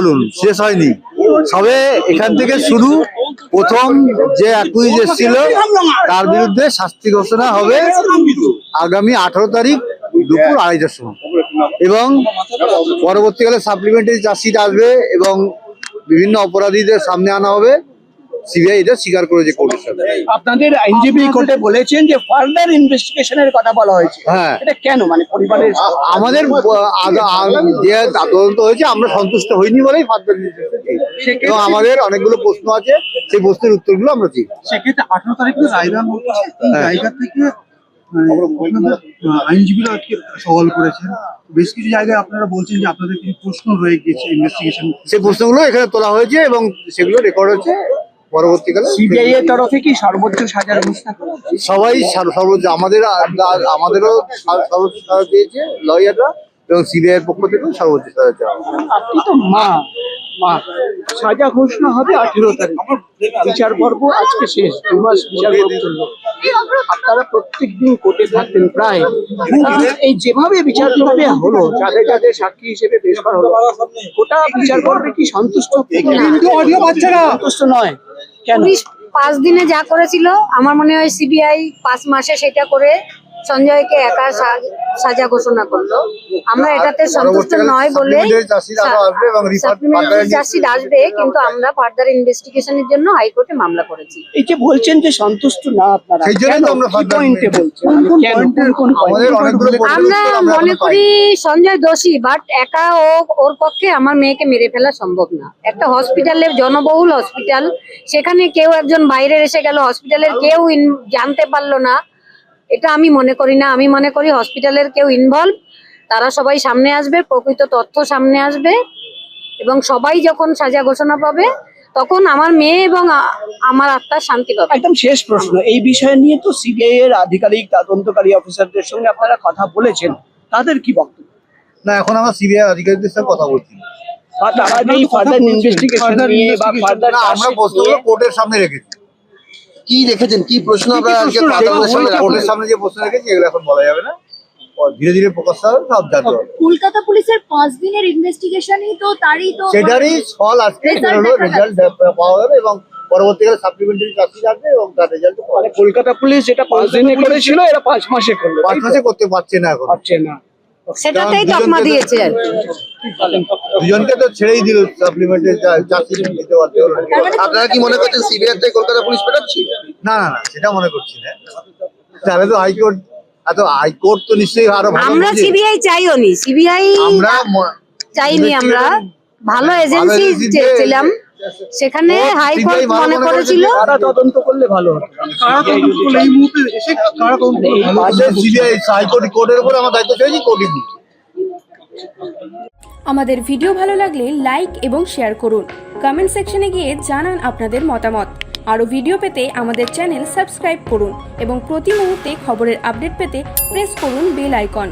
বলুন, শেষ হয়নি। সবে এখান থেকে শুরু, প্রথম যে অ্যাকুইজ এসেছিল, তার বিরুদ্ধে শাস্তি ঘোষণা হবে আগামী আঠারো তারিখ দুপুর আড়াইটার সময়। এবং পরবর্তীকালে সাপ্লিমেন্টারি চার্জশিট আসবে এবং বিভিন্ন অপরাধীদের সামনে আনা হবে। সিবিআই এটা স্বীকার করেছে কোর্টের সাথে আপনাদের আইনজীবী কোর্টে বলেছেন যে ফার্দার ইনভেস্টিগেশনের কথা বলা হয়েছে। হ্যাঁ। এটা কেন? মানে পরিবারের আমাদের আ- আগা- আ- যে তদন্ত হয়েছে আমরা সন্তুষ্ট হইনি বলেই ফার্দার এবং আমাদের অনেকগুলো প্রশ্ন আছে সেই প্রশ্নের উত্তরগুলো আমরা দিই। সেক্ষেত্রে আঠারো তারিখে রায়দান হচ্ছে এই হ্যাঁ। জায়গা থেকে মানে, আইনজীবীরা আজকে সওয়াল করেছেন। বেশ কিছু জায়গায় আপনারা বলছেন যে আপনাদের কিছু প্রশ্ন রয়ে গেছে ইনভেস্টিগেশন সেই প্রশ্নগুলো এখানে তোলা হয়েছে এবং সেগুলো রেকর্ড হচ্ছে পরবর্তীকালে সিবিআই এর তরফে কি সর্বোচ্চ সাজার ঘোষণা সবাই সর্বোচ্চ আমাদের আমাদেরও সর্বোচ্চ সাজা দিয়েছে লয়াররা এবং সিবিআই এর পক্ষ থেকেও সর্বোচ্চ সাজা চাওয়া আপনি তো মা মা সাজা ঘোষণা হবে আঠেরো তারিখ। বিচার পর্ব আজকে শেষ দু মাস বিচার পর্ব চলল আপনারা প্রত্যেক দিন কোর্টে থাকতেন প্রায়। এই যেভাবে বিচার পর্বে হলো যাদের যাদের সাক্ষী হিসেবে পেশ করা হলো গোটা বিচার পর্বে কি সন্তুষ্ট? অডিও সন্তুষ্ট নয়। পুলিশ পাঁচ দিনে যা করেছিল আমার মনে হয় সিবিআই পাঁচ মাসে সেটা করে সঞ্জয়কে একা সা- সাজা ঘোষণা করল। আমরা এটাতে সন্তুষ্ট নয় বলে আরও আসবে কিন্তু আমরা ফার্দার ইনভেস্টিগেশনের জন্য হাইকোর্টে মামলা করেছি। এই যে বলছেন যে সন্তুষ্ট না আপনারা আমরা মনে করি সঞ্জয় দোষী বাট একা ও ওর পক্ষে আমার মেয়েকে মেরে ফেলা সম্ভব না। একটা হসপিটালে জনবহুল হসপিটাল সেখানে কেউ একজন বাইরে এসে গেল হসপিটালের কেউ ইন- জানতে পারল না এটা আমি মনে করি না। আমি মনে করি হসপিটালের কেউ ইনভলভ তারা সবাই সামনে আসবে প্রকৃত তথ্য সামনে আসবে এবং সবাই যখন সাজা ঘোষণা পাবে তখন আমার মেয়ে এবং আমার আত্মার শান্তি পাবে। একদম শেষ প্রশ্ন এই বিষয় নিয়ে তো সিবিআই এর আধিকারিক তদন্তকারী অফিসারদের সঙ্গে আপনারা কথা বলেছেন। তাদের কি বক্তব্য? না এখন আমরা সিবিআই আধিকারিকদের সাথে কথা বলছি। আমরা প্রশ্নগুলো কোর্টের সামনে রেখেছি। কি রেখেছেন? কি প্রশ্ন আপনারা আজকে আদালতের সামনে রাখবেন? সামনে যে প্রশ্ন রেখেছি এগুলো এখন বলা যাবে না। ধীরে ধীরে প্রকাশ হবে সব জানতে হবে কলকাতা পুলিশের পাঁচ দিনের ইনভেস্টিগেশনই তো তারই তো সেটারই ফল আজকে রেজাল্ট পাওয়া যাবে এবং পরবর্তীকালে সাপ্লিমেন্টারি চাকরি আসবে এবং তার রেজাল্ট মানে কলকাতা পুলিশ যেটা পাঁচ দিনে করেছিল এরা পাঁচ মাসে করল পাঁচ মাসে করতে পারছে না এখন। পারছে না। সেটাতেই তকমা তো- দিয়েছে আর দুজনকে তো ছেড়েই দিল সাপ্লিমেন্টারি চাকরি দিতে পারতে আপনারা কি মনে করছেন সিবিআই থেকে কলকাতা পুলিশ পেটাচ্ছি? না না না সেটা মনে করছি না। তাহলে তো হাইকোর্ট এত হাইকোর্ট তো নিশ্চয়ই আরও ভালো আমরা সিবিআই চাইও নি। সিবিআই আমরা চাইনি আমরা। ভালো এজেন্সি চেয়েছিলাম। সেখানে হাইকোর্ট মনে করেছিল। তদন্ত করলে ভালো কারা তদন্ত করল? এই মুহূর্তে এসে কারা তদন্ত করল? আমাদের সিবিআই হাইকোর্ট কোর্টের উপর আমার দায়িত্ব কোর্টই আমাদের ভিডিও ভালো লাগলে লাইক এবং শেয়ার করুন। কমেন্ট সেকশনে গিয়ে জানান আপনাদের মতামত। আরও ভিডিও পেতে আমাদের চ্যানেল সাবস্ক্রাইব করুন এবং প্রতি মুহূর্তে খবরের আপডেট পেতে প্রেস করুন বেল আইকন